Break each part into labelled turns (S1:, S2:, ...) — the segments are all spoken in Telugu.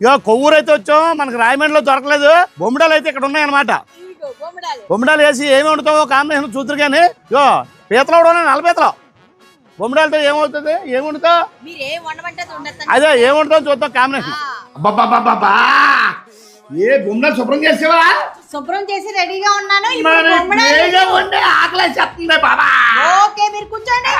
S1: ఇక కొవ్వూరు అయితే వచ్చాం. మనకి రాయమండ్రిలో దొరకలేదు. బొమ్మిడాలు అయితే ఇక్కడ ఉన్నాయన్నమాట.
S2: బొమ్మడాలు.
S1: బొమ్మిడాలు వేసి ఏమి వండుతామో కాంబినేషన్ చూద్దరు కానీ ఇగో పీతలు కూడా ఉన్నాయి నల్ల పీతలు. బొమ్మిడాలతో ఏమవుతుంది ఏమి వండుతావు
S2: అది
S1: ఏమి వండుతావు చూద్దాం కాంబినేషన్. ఏ బొమ్మడాలు శుభ్రం చేసేవా?
S2: శుభ్రం చేసి రెడీగా ఉన్నాను.
S1: ఆకలి చెప్తుంది బాబా.
S2: ఓకే మీరు కూర్చోండి.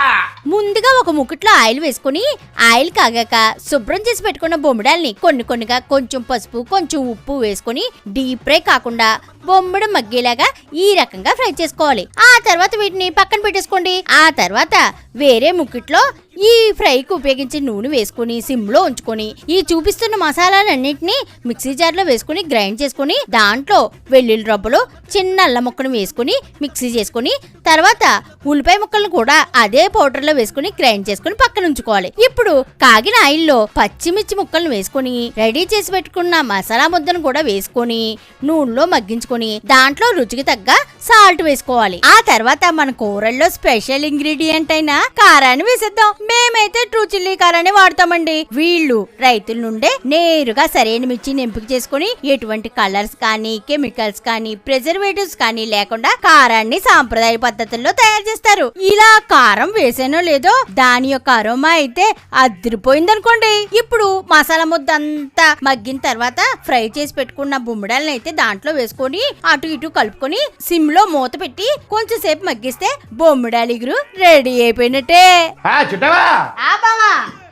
S3: ముందుగా ఒక ముకుట్లో ఆయిల్ వేసుకుని ఆయిల్ కాగాక శుభ్రం చేసి పెట్టుకున్న బొమ్మిడాల్ని కొన్ని కొన్నిగా కొంచెం పసుపు కొంచెం ఉప్పు వేసుకుని డీప్ ఫ్రై కాకుండా బొమ్మిడ మగ్గేలాగా ఈ రకంగా ఫ్రై చేసుకోవాలి. ఆ తర్వాత వీటిని పక్కన పెట్టేసుకోండి. ఆ తర్వాత వేరే ముక్కిట్లో ఈ ఫ్రైకి ఉపయోగించే నూనె వేసుకుని సిమ్లో ఉంచుకొని ఈ చూపిస్తున్న మసాలాలన్నింటినీ మిక్సీ జార్లో వేసుకుని గ్రైండ్ చేసుకుని దాంట్లో వెల్లుల్లి రబ్బలు చిన్న అల్లం ముక్కను వేసుకుని మిక్సీ చేసుకుని తర్వాత ఉల్లిపాయ ముక్కలను కూడా అదే పౌడర్లో వేసుకుని గ్రైండ్ చేసుకుని పక్కన ఉంచుకోవాలి. ఇప్పుడు కాగిన ఆయిల్లో పచ్చిమిర్చి ముక్కలను వేసుకుని రెడీ చేసి పెట్టుకున్న మసాలా ముద్దను కూడా వేసుకొని నూనెలో మగ్గించుకొని దాంట్లో రుచికి తగ్గ సాల్ట్ వేసుకోవాలి. ఆ తర్వాత మన కూరల్లో స్పెషల్ ఇంగ్రీడియంట్ అయిన కారాన్ని వేసేద్దాం. మేమైతే ట్రూ చిల్లీ కారాన్ని వాడతామండి. వీళ్ళు రైతుల నుండే నేరుగా సరైన మిర్చిని ఎంపిక చేసుకుని ఎటువంటి కలర్స్ కానీ కెమికల్స్ కానీ ప్రిజర్వేటివ్స్ కానీ లేకుండా కారాన్ని సాంప్రదాయ పద్ధతుల్లో తయారు చేస్తారు. ఇలా కారం వేసానో లేదో దాని యొక్క అరోమా అయితే అదిరిపోయిందనుకోండి. ఇప్పుడు మసాలా ముద్ద అంతా మగ్గిన తర్వాత ఫ్రై చేసి పెట్టుకున్న బుమ్మడాలను అయితే దాంట్లో వేసుకొని అటు ఇటు కలుపుకొని సిమ్లో మూత పెట్టి కొంచెం సేపు మగ్గిస్తే బొమ్మిడాలిగురు రెడీ అయిపోయినట్టే.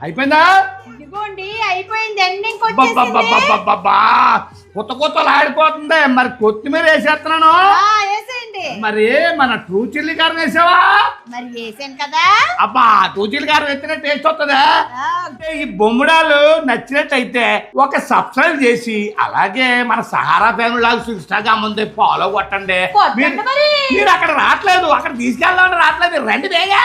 S1: అయిపోయిందా?
S2: ఇదిగోండి అయిపోయింది ఎండింగ్ వచ్చేసింది
S1: అబ్బబ్బబ్బబ్బబ్బబ్బా. కొత్త కొత్తలు ఆడిపోతుంది. మరి కొత్తిమీర వేసేస్తున్నాను. మరి మన ట్రూ చిల్లీ కారం వేసావా?
S2: మరి వేసాను కదా.
S1: అబ్బా ట్రూ చిల్లీ కారం వేస్తేనే టేస్ట్ వస్తుందా? ఈ బొమ్మడాలు నచ్చినట్టయితే ఒక సబ్స్క్రైబ్ చేసి అలాగే మన సహారా ఫ్యామిలీ లాగా ఇన్స్టాగ్రామ్ ఉంది ఫాలో కొట్టండి. మీరు- అక్కడ రావట్లేదు. అక్కడ తీసుకెళ్దామని రావట్లేదు. రండి బేగా.